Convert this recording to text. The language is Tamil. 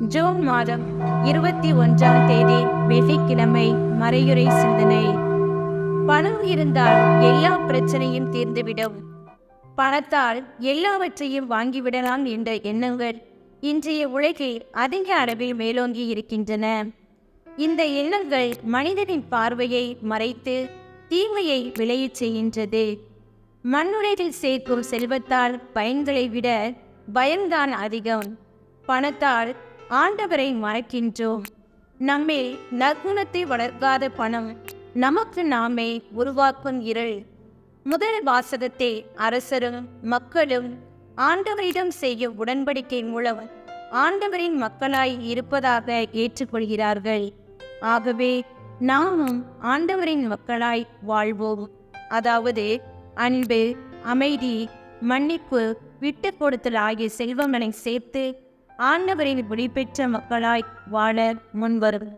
ஜூன் மாதம் இருபத்தி ஒன்றாம் தேதி வெள்ளிக்கிழமை மறையுறை சிந்தனை. பணம் இருந்தால் எல்லா பிரச்சனையும் தீர்ந்துவிடும். பணத்தால் எல்லாவற்றையும் வாங்கிவிடலாம் என்ற எண்ணங்கள் இன்றைய உலகில் அதிக அளவில் மேலோங்கி இருக்கின்றன. இந்த எண்ணங்கள் மனிதனின் பார்வையை மறைத்து தீமையை விளையச் செய்கின்றது. மண்ணுலகில் சேர்க்கும் செல்வத்தால் பயன்களை விட பயம்தான் அதிகம். பணத்தால் ஆண்டவரை மறக்கின்றோம். நம்மே நற்குணத்தை வளர்க்காத பணம் நமக்கு நாமே உருவாக்கும் இருள். முதல் வாசகத்தை அரசரும் மக்களும் ஆண்டவரிடம் செய்யும் உடன்படிக்கை மூலம் ஆண்டவரின் மக்களாய் இருப்பதாக ஏற்றுக்கொள்கிறார்கள். ஆகவே நாமும் ஆண்டவரின் மக்களாய் வாழ்வோம். அதாவது அன்பு அமைதி மன்னிப்பு விட்டு கொடுத்தல் ஆகிய செல்வங்களை சேர்த்து ஆண்டவரின் விடைபெற்ற மக்களாய் வாழ முன்வரும்.